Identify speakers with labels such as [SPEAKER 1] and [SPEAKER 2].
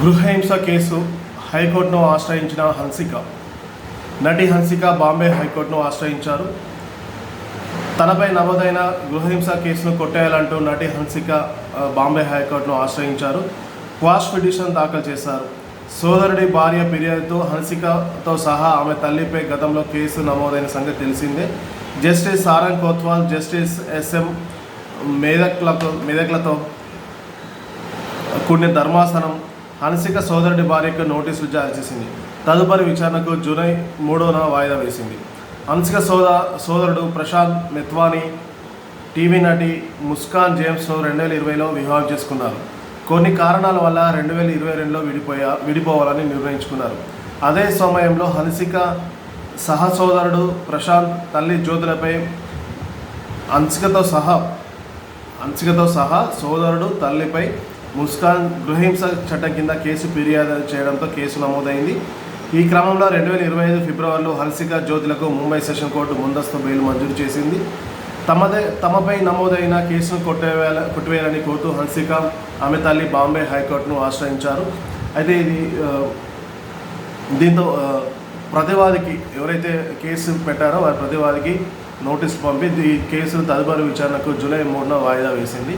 [SPEAKER 1] గృహహింస కేసు హైకోర్టును ఆశ్రయించిన హన్సిక. నటి హన్సిక బాంబే హైకోర్టును ఆశ్రయించారు. తనపై నమోదైన గృహహింస కేసును కొట్టేయాలంటూ నటి హన్సిక బాంబే హైకోర్టును ఆశ్రయించారు. క్వాష్ పిటిషన్ దాఖలు చేశారు. సోదరుడి భార్య ఫిర్యాదుతో హన్సికతో సహా ఆమె తల్లిపై గతంలో కేసు నమోదైన సంగతి తెలిసిందే. Justice Sarang Kotwal justice S మేదక్లతో మేదక్లతో కూడిన ధర్మాసనం హన్సిక సోదరుడి భార్యకు నోటీసులు జారీ చేసింది. తదుపరి విచారణకు జూలై మూడోన వాయిదా వేసింది. హన్సిక సోద సోదరుడు ప్రశాంత్ మెత్వాని టీవీ నటి ముస్కాన్ జేమ్స్ను రెండు వేల ఇరవైలో వివాహం చేసుకున్నారు. కొన్ని కారణాల వల్ల రెండు వేల ఇరవై రెండులో విడిపోయా విడిపోవాలని నిర్ణయించుకున్నారు. అదే సమయంలో హన్సిక సహసోదరుడు ప్రశాంత్ తల్లి జ్యోతులపై హన్సికతో సహా హన్సికతో సహా సోదరుడు తల్లిపై ముస్కాన్ గృహహింస చట్టం కింద కేసు ఫిర్యాదు చేయడంతో కేసు నమోదైంది. ఈ క్రమంలో రెండు వేల ఇరవై ఐదు ఫిబ్రవరిలో హన్సిక జ్యోతులకు ముంబై సెషన్ కోర్టు ముందస్తు బెయిల్ మంజూరు చేసింది. తమదే తమపై నమోదైన కేసును కొట్టేవేల కొట్టివేయాలని కోరుతూ హన్సిక ఆమె తల్లి బాంబే హైకోర్టును ఆశ్రయించారు. అయితే ఇది దీంతో ప్రతివాదికి ఎవరైతే కేసు పెట్టారో వారి ప్రతివాదికి నోటీస్ పంపి ఈ కేసును తదుపరి విచారణకు జూలై మూడున వాయిదా వేసింది.